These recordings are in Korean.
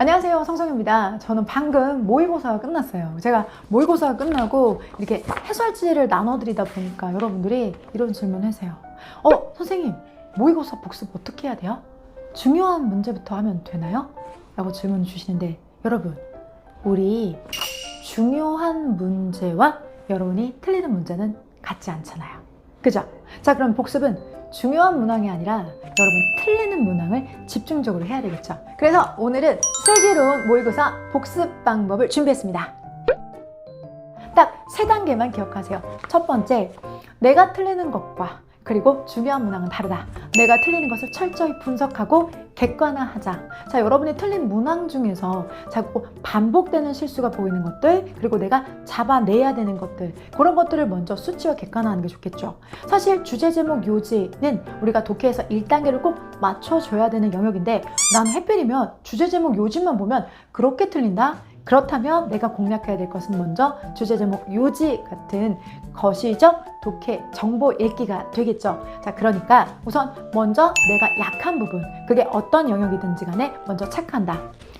안녕하세요 성성입니다 저는 방금 모의고사가 끝났어요 제가 모의고사가 끝나고 이렇게 해설지를 나눠드리다 보니까 여러분들이 이런 질문 하세요 어 선생님 모의고사 복습 어떻게 해야 돼요? 중요한 문제부터 하면 되나요? 라고 질문 주시는데 여러분 우리 중요한 문제와 여러분이 틀리는 문제는 같지 않잖아요 그죠? 자 그럼 복습은 중요한 문항이 아니라 여러분 틀리는 문항을 집중적으로 해야 되겠죠. 그래서 오늘은 슬기로운 모의고사 복습 방법을 준비했습니다. 딱 세 단계만 기억하세요. 첫 번째, 내가 틀리는 것과 그리고 중요한 문항은 다르다. 내가 틀리는 것을 철저히 분석하고 객관화하자. 자, 여러분이 틀린 문항 중에서 자꾸 반복되는 실수가 보이는 것들, 그리고 내가 잡아내야 되는 것들, 그런 것들을 먼저 수치와 객관화하는 게 좋겠죠. 사실 주제 제목 요지는 우리가 독해에서 1단계를 꼭 맞춰줘야 되는 영역인데, 난 해필이면 주제 제목 요지만 보면 그렇게 틀린다? 그렇다면 내가 공략해야 될 것은 먼저 주제 제목 요지 같은 거시적 독해 정보 읽기가 되겠죠. 자, 그러니까 우선 먼저 내가 약한 부분, 그게 어떤 영역이든지 간에 먼저 체크한다.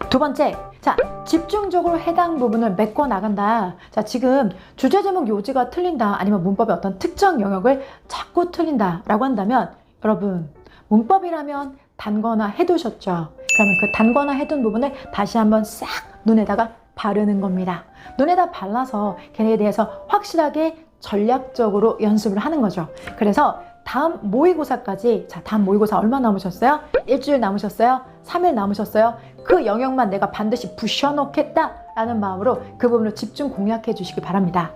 두 번째, 자, 집중적으로 해당 부분을 메꿔 나간다. 자, 지금 주제 제목 요지가 틀린다. 아니면 문법의 어떤 특정 영역을 자꾸 틀린다. 라고 한다면, 여러분, 문법이라면 단거나 해두셨죠. 그러면 그 단거나 해둔 부분을 다시 한번 싹 눈에다가 바르는 겁니다. 눈에다 발라서 걔네에 대해서 확실하게 전략적으로 연습을 하는 거죠. 그래서 다음 모의고사까지 자 다음 모의고사 얼마 남으셨어요? 일주일 남으셨어요? 3일 남으셨어요? 그 영역만 내가 반드시 부셔놓겠다 라는 마음으로 그 부분을 집중 공략해 주시기 바랍니다.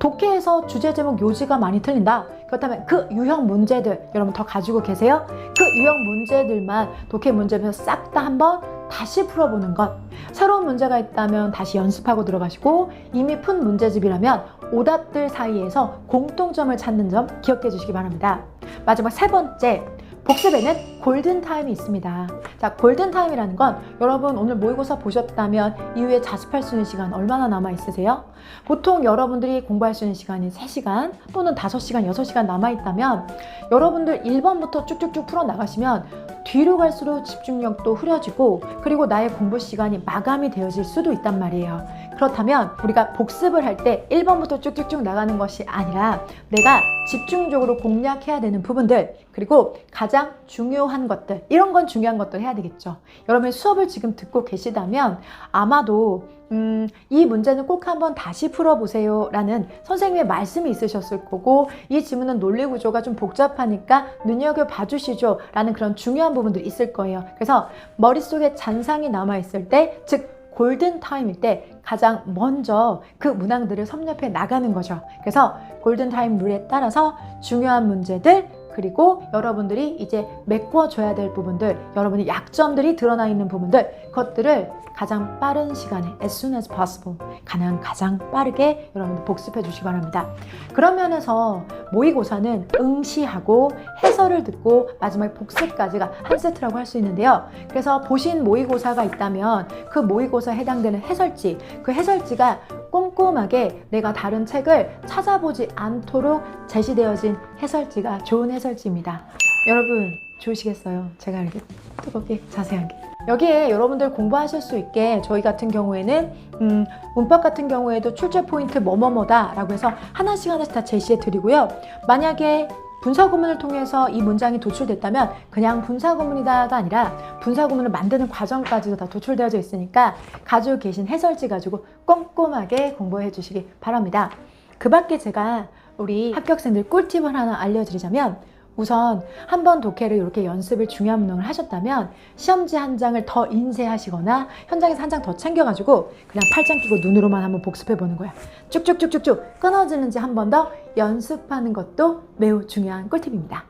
독해에서 주제 제목 요지가 많이 틀린다. 그렇다면 그 유형 문제들 여러분 더 가지고 계세요? 그 유형 문제들만 독해 문제에서 싹 다 한번 다시 풀어보는 것. 새로운 문제가 있다면 다시 연습하고 들어가시고 이미 푼 문제집이라면 오답들 사이에서 공통점을 찾는 점 기억해 주시기 바랍니다. 마지막 세 번째. 복습에는 골든타임이 있습니다. 자, 골든타임이라는 건 여러분 오늘 모의고사 보셨다면 이후에 자습할 수 있는 시간 얼마나 남아 있으세요? 보통 여러분들이 공부할 수 있는 시간이 3시간 또는 5시간, 6시간 남아 있다면 여러분들 1번부터 쭉쭉쭉 풀어 나가시면 뒤로 갈수록 집중력도 흐려지고 그리고 나의 공부 시간이 마감이 되어질 수도 있단 말이에요. 그렇다면 우리가 복습을 할 때 1번부터 쭉쭉쭉 나가는 것이 아니라 내가 집중적으로 공략해야 되는 부분들 그리고 가장 중요한 것들 이런 건 중요한 것들 해야 되겠죠. 여러분 수업을 지금 듣고 계시다면 아마도 음, 이 문제는 꼭 한번 다시 풀어보세요 라는 선생님의 말씀이 있으셨을 거고 이 지문은 논리 구조가 좀 복잡하니까 눈여겨봐 주시죠 라는 그런 중요한 부분들이 있을 거예요. 그래서 머릿속에 잔상이 남아있을 때, 즉 골든 타임일 때 가장 먼저 그 문항들을 섭렵해 나가는 거죠. 그래서 골든 타임 룰에 따라서 중요한 문제들 그리고 여러분들이 이제 메꿔줘야 될 부분들, 여러분의 약점들이 드러나 있는 부분들, 그것들을 가장 빠른 시간에 as soon as possible 가능한 가장 빠르게 여러분들 복습해 주시기 바랍니다. 그런 면에서 모의고사는 응시하고 해설을 듣고 마지막 복습까지가 한 세트라고 할 수 있는데요. 그래서 보신 모의고사가 있다면 그 모의고사에 해당되는 해설지, 그 해설지가 꼼꼼하게 내가 다른 책을 찾아보지 않도록 제시되어진 해설지가 좋은 해설지입니다. 여러분 좋으시겠어요? 제가 이렇게 뜨겁게 자세하게. 여기에 여러분들 공부하실 수 있게 저희 같은 경우에는 음, 문법 같은 경우에도 출제 포인트 뭐뭐뭐다 라고 해서 하나씩 하나씩 다 제시해 드리고요. 만약에 분사구문을 통해서 이 문장이 도출됐다면 그냥 분사구문이다가 아니라 분사구문을 만드는 과정까지도 다 도출되어져 있으니까 가지고 계신 해설지 가지고 꼼꼼하게 공부해 주시기 바랍니다. 그 밖에 제가 우리 합격생들 꿀팁을 하나 알려드리자면 우선 한 번 독해를 이렇게 연습을 중요한 문항을 하셨다면 시험지 한 장을 더 인쇄하시거나 현장에서 한 장 더 챙겨가지고 그냥 팔짱 끼고 눈으로만 한번 복습해 보는 거야. 쭉쭉쭉쭉쭉 끊어지는지 한 번 더 연습하는 것도 매우 중요한 꿀팁입니다.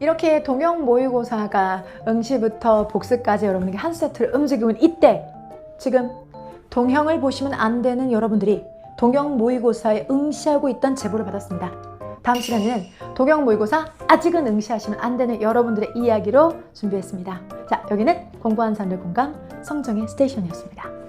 이렇게 동영 모의고사가 응시부터 복습까지 여러분에게 한 세트를 움직이면 이때 지금 동영을 보시면 안 되는 여러분들이 동영 모의고사에 응시하고 있던 제보를 받았습니다. 다음 시간에는 동영 모의고사 아직은 응시하시면 안 되는 여러분들의 이야기로 준비했습니다. 자, 여기는 공부한 사람들 공감 성정의 스테이션이었습니다.